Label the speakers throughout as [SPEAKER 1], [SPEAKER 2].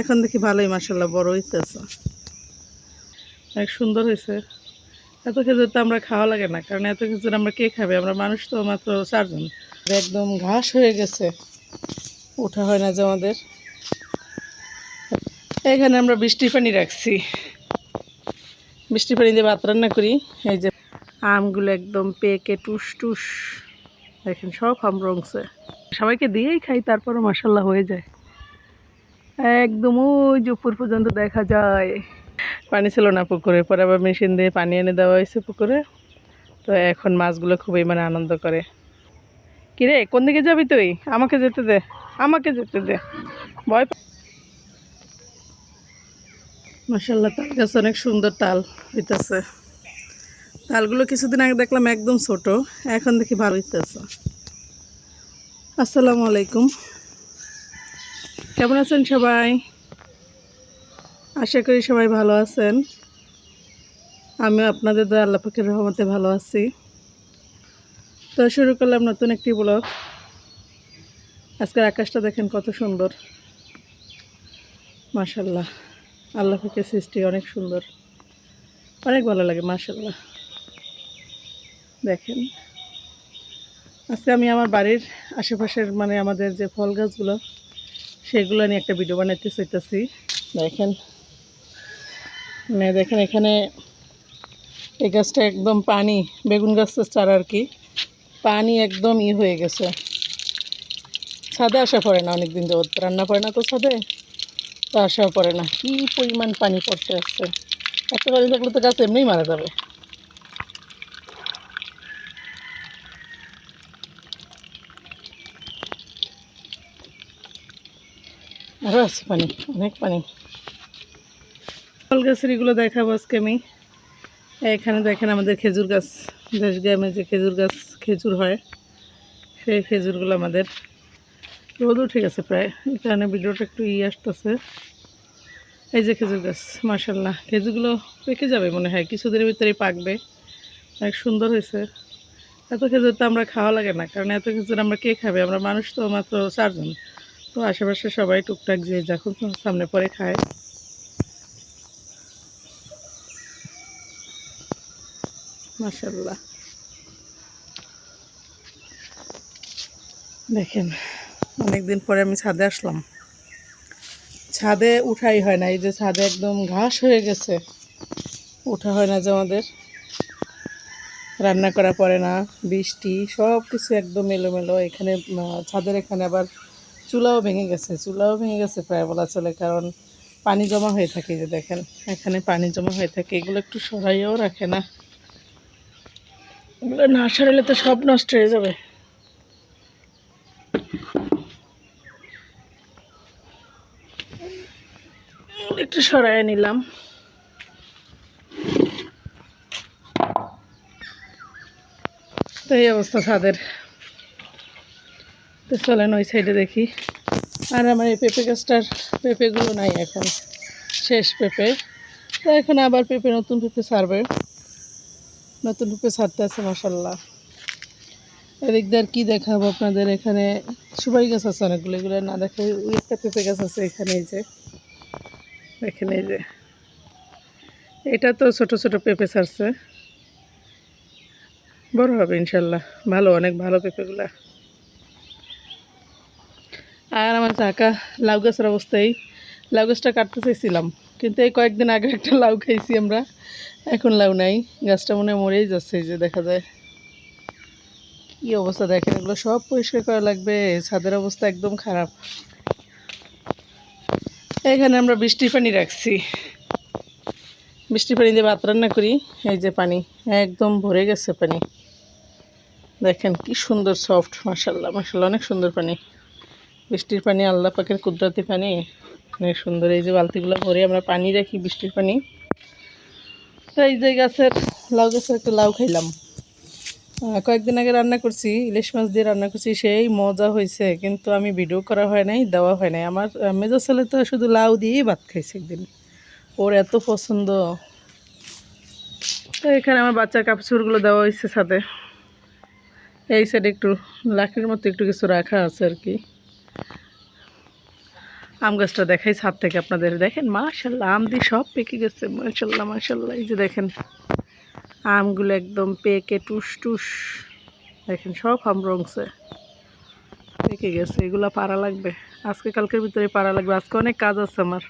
[SPEAKER 1] এখন দেখি ভালোই মাসাল্লাহ বড় হইতেছে। অনেক সুন্দর হয়েছে এত খেজুর তো আমরা খাওয়া লাগে না, কারণ এত খেজুর আমরা কে খাবে? আমরা মানুষ তো মাত্র চারজন। একদম ঘাস হয়ে গেছে। ওঠা হয় না যে আমাদের। এখানে আমরা বৃষ্টির পানি রাখছি। বৃষ্টির পানি দিয়ে ভাত রান্না করি। এই যে আমগুলো একদম পেকে টুস টুস দেখেন সব আম রঙছে সবাইকে দিয়েই খাই, তারপরও মাসাল্লাহ হয়ে যায়। একদম ওই যে উপর পর্যন্ত দেখা যায়। পানি ছিল না পুকুরে, পরে আবার মেশিন দিয়ে পানি এনে দেওয়া হয়েছে পুকুরে। তো এখন মাছগুলো খুবই মানে আনন্দ করে। কিরে কোন দিকে যাবি তুই? আমাকে যেতে দে, আমাকে যেতে দে। ভয় মাসাল্লাহ তাল গাছ অনেক সুন্দর তাল হইতেছে। তালগুলো কিছুদিন আগে দেখলাম একদম ছোট, এখন দেখি ভালো হইতেছে। আসসালামু আলাইকুম। কেমন আছেন সবাই? আশা করি সবাই ভালো আছেন। আমিও আপনাদের দয়া, আল্লাহ পাখির রহমতে ভালো আছি। তো শুরু করলাম নতুন একটি ব্লগ। আজকের আকাশটা দেখেন কত সুন্দর। মাশাল্লাহ আল্লাহ পাখির সৃষ্টি অনেক সুন্দর। অনেক ভালো লাগে মাশাল্লাহ দেখেন, আজকে আমি আমার বাড়ির আশেপাশের মানে আমাদের যে ফল গাছগুলো সেগুলো নিয়ে একটা ভিডিও বানাইতে চাইতেছি। দেখেন। মানে দেখেন এখানে এই গাছটা একদম পানি, বেগুন গাছের চারা আর কি। পানি একদম ই হয়ে গেছে। ছাদে আসা পড়ে না অনেক দিন যাবত রান্না পড়ে না তো ছাদে? তো আসা পড়ে না। কি পরিমাণ পানি পড়তে আসছে। একটা পানি থাকলে তো গাছ এমনিই মারা যাবে। আরও আছে পানি, অনেক পানি। ফল গাছের এগুলো দেখাবো আজকে আমি। এখানে দেখেন আমাদের খেজুর গাছ দেশ গ্রামে যে খেজুর গাছ, খেজুর হয়, সেই খেজুরগুলো আমাদের। রোদ উঠে গেছে প্রায়, এই কারণে ভিডিওটা একটু ই আসতেছে। এই যে খেজুর গাছ মার্শাল্লাহ খেজুরগুলো পেকে যাবে মনে হয়, কিছুদিনের ভিতরেই পাকবে। অনেক সুন্দর হয়েছে। এত খেজুর তো আমরা খাওয়া লাগে না, কারণ এত খেজুর আমরা কে খাবে? আমরা মানুষ তো মাত্র চারজন। তো আশেপাশে সবাই টুকটাক যে যখন সামনে পরে খায়। মাশাল্লাহ দেখেন, অনেকদিন পরে আমি ছাদে আসলাম। ছাদে উঠাই হয় না, এই যে ছাদে একদম ঘাস হয়ে গেছে। ওঠা হয় না যে আমাদের। রান্না করা পড়ে না, বৃষ্টি সব কিছু একদম এলোমেলো। এখানে ছাদের এখানে আবার চুলাও ভেঙে গেছে, চুলাও ভেঙে গেছে প্রায় বলা চলে, কারণ পানি জমা হয়ে থাকে যে দেখেন, এখানে পানি জমা হয়ে থাকে, এগুলো একটু সরাইয়াও রাখে না। এগুলো না সরাইলে তো সব নষ্ট হয়ে যাবে। একটু সরাই নিলাম। তো এই অবস্থা ছাদের তো চলেন ওই সাইডে দেখি। আর আমার এই পেঁপে গাছটার পেঁপেগুলো নাই এখন। শেষ পেঁপে। তো এখন আবার পেঁপে নতুন পেঁপে ছাড়বে। নতুন পেঁপে ছাড়তে আছে মশাল্লা এদিক দিয়ে আর কী দেখাবো আপনাদের এখানে? সুপারি গাছ আছে অনেকগুলো, এগুলো না দেখে একটা পেঁপে গাছ আছে এখানে এই যে। দেখেন এই যে। এটা তো ছোট ছোট পেঁপে ছাড়ছে। বড় হবে ইনশাল্লাহ ভালো, অনেক ভালো পেঁপেগুলা। আর আমার চাকা লাউ গাছের অবস্থায়। লাউ গাছটা কাটতে চাইছিলাম, কিন্তু এই কয়েকদিন আগে একটা লাউ খাইছি আমরা। এখন লাউ নাই, গাছটা মনে মরেই যাচ্ছে যে দেখা যায়। কি অবস্থা দেখেন, এগুলো সব পরিষ্কার করা লাগবে, ছাদের অবস্থা একদম খারাপ। এখানে আমরা বৃষ্টির পানি রাখছি। বৃষ্টি পানি দিয়ে ভাত রান্না করি, এই যে পানি, একদম ভরে গেছে পানি। দেখেন কি সুন্দর, সফট মাসাল্লাহ মাসাল্লাহ অনেক সুন্দর পানি। বৃষ্টির পানি আল্লাহ পাকের কুদরতি পানি। অনেক সুন্দর এই যে বালতিগুলো ভরে আমরা পানি রাখি বৃষ্টির পানি। তো এই যে গাছের লাউ গাছের একটা লাউ খাইলাম। কয়েকদিন আগে রান্না করছি ইলিশ মাছ দিয়ে রান্না করছি সেই মজা হয়েছে কিন্তু আমি ভিডিও করা হয় নাই দেওয়া হয় নাই। আমার আহ, মেজো ছেলে তো শুধু লাউ দিয়েই ভাত খাইছে একদিন। ওর এত পছন্দ। তো এখানে আমার বাচ্চার কাপড়গুলো দেওয়া হয়েছে সাথে এই সাইডে একটু লাকড়ির মতো একটু কিছু রাখা আছে আর কি। আম গাছটা দেখাই, ছাদ থেকে আপনাদের দেখেন মাশাল্লাহ আম দিয়ে সব পেকে গেছে মাশাল্লাহ মাশাল্লাহ এই যে দেখেন, আমগুলো একদম পেকে টুস টুস দেখেন, সব আম রঙছে পেকে গেছে, এগুলো পারা লাগবে, আজকে কালকের ভিতরে পারা লাগবে, আজকে অনেক কাজ আছে আমার,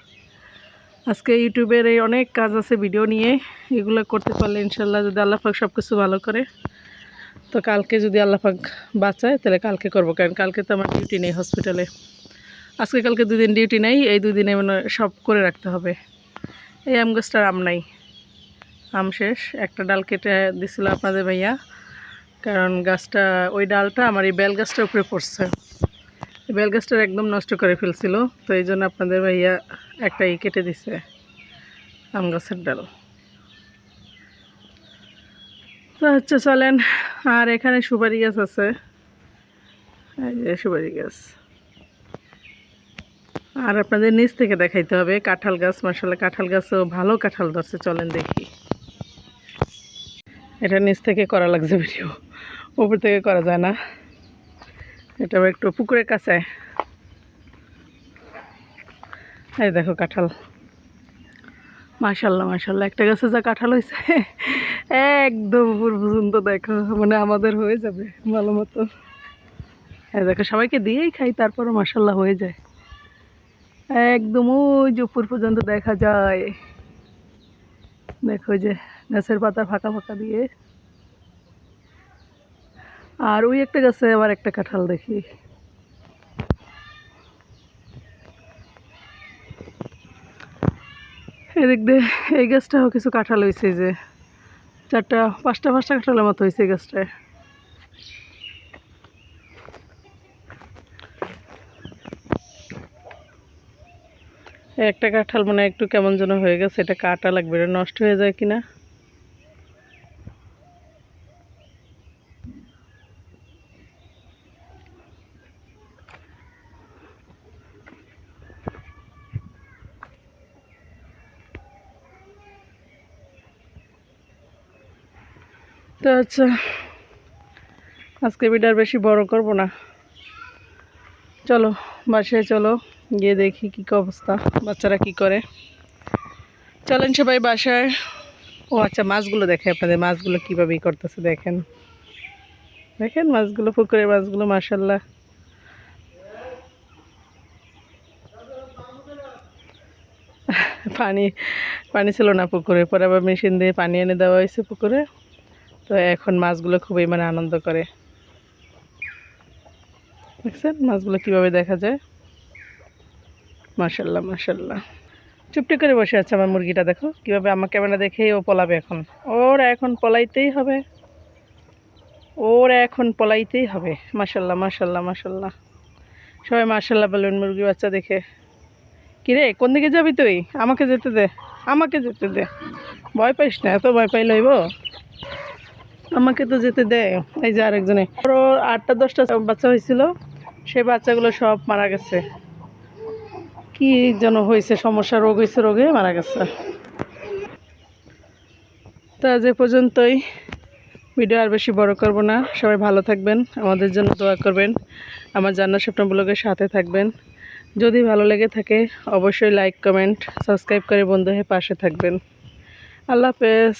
[SPEAKER 1] আজকে ইউটিউবের এই অনেক কাজ আছে, ভিডিও নিয়ে, এগুলো করতে পারলে ইনশাল্লাহ যদি আল্লাহ সব কিছু ভালো করে তো কালকে যদি আল্লাহ পাক বাঁচায়, তাহলে কালকে করব। কারণ কালকে তো আমার ডিউটি নেই হসপিটালে আজকে কালকে দুদিন ডিউটি নেই, এই দুদিনে মানে সব করে রাখতে হবে। এই আম গাছটার আম নাই। আম শেষ। একটা ডাল কেটে দিছিল আপনাদের ভাইয়া। কারণ গাছটা, ওই ডালটা আমার এই বেল গাছটার উপরে পড়ছে। বেল গাছটার একদম নষ্ট করে ফেলছিল। তো এই জন্য আপনাদের ভাইয়া একটা ই কেটে দিছে আম গাছের ডাল। তো হচ্ছে চলেন। আর এখানে সুপারি গাছ আছে। সুপারি গাছ। আর আপনাদের নিচ থেকে দেখাইতে হবে কাঁঠাল গাছ। মাসাল্লাহ কাঁঠাল গাছও ভালো কাঁঠাল ধরছে, চলেন দেখি। এটা নিচ থেকে করা লাগছে ভিডিও, উপর থেকে করা যায় না। এটা একটু পুকুরের কাছে। দেখো কাঁঠাল। মাশাল্লাহ মাশাল্লাহ একটা গাছে যা কাঁঠাল হয়েছে একদম উপর পর্যন্ত দেখো মানে আমাদের হয়ে যাবে ভালো মতো। হ্যাঁ দেখো, সবাইকে দিয়েই খাই, তারপরও মাসাল্লাহ হয়ে যায়। একদম ওই যে উপর পর্যন্ত দেখা যায়। দেখো যে গাছের পাতা ফাঁকা ফাঁকা দিয়ে। আর ওই একটা গাছে আবার একটা কাঁঠাল দেখি। এদিক দিয়ে এই গাছটাও কিছু কাঁঠাল হয়েছে যে। চারটা, পাঁচটা পাঁচটা কাঁঠালের মতো হয়েছে গাছটায়। একটা কাঁঠাল মানে একটু কেমন যেন হয়ে গেছে, এটা কাটা লাগবে, এটা নষ্ট হয়ে যায় কিনা? তো আচ্ছা আজকে ভিডিও বেশি বড় করব না। চলো, বাসায় চলো, গিয়ে দেখি কী অবস্থা, বাচ্চারা কি করে। চলেন সবাই বাসায়। ও আচ্ছা মাছগুলো দেখে আপনাদের, মাছগুলো কীভাবে করতেছে দেখেন। দেখেন মাছগুলো, পুকুরের মাছগুলো মাসাল্লাহ পানি পানি ছিল না পুকুরে, পরে আবার মেশিন দিয়ে পানি এনে দেওয়া হয়েছে পুকুরে। তো এখন মাছগুলো খুবই মানে আনন্দ করে। দেখছেন মাছগুলো কীভাবে দেখা যায়? মাশাল্লাহ মাশাল্লাহ চুপটি করে বসে আছে আমার মুরগিটা, দেখো। কীভাবে আমার ক্যামেরা দেখেই ও পলাবে এখন। ওর এখন পলাইতেই হবে। ওর এখন পলাইতেই হবে। মাশাল্লাহ মাশাল্লাহ মাশাল্লাহ সবাই মাশাল্লাহ বলবেন মুরগি বাচ্চা দেখে। কিরে, কোন দিকে যাবি তুই? আমাকে যেতে দে, আমাকে যেতে দে। ভয় পাইস না, এত ভয় পাই লইব আমাকে তো যেতে দেয়। এই যে আরেকজনে। আরও আটটা, দশটা বাচ্চা হয়েছিল। সেই বাচ্চাগুলো সব মারা গেছে। কি যেন হয়েছে, সমস্যা, রোগ হয়েছে, রোগে মারা গেছে। তা যে পর্যন্তই। ভিডিও আর বেশি বড় করব না। সবাই ভালো থাকবেন, আমাদের জন্য দোয়া করবেন। আমার জান্নার স্বপ্ন ব্লগের সাথে থাকবেন। যদি ভালো লেগে থাকে, অবশ্যই লাইক কমেন্ট সাবস্ক্রাইব করে বন্ধু হয়ে পাশে থাকবেন। আল্লাহ হাফেজ।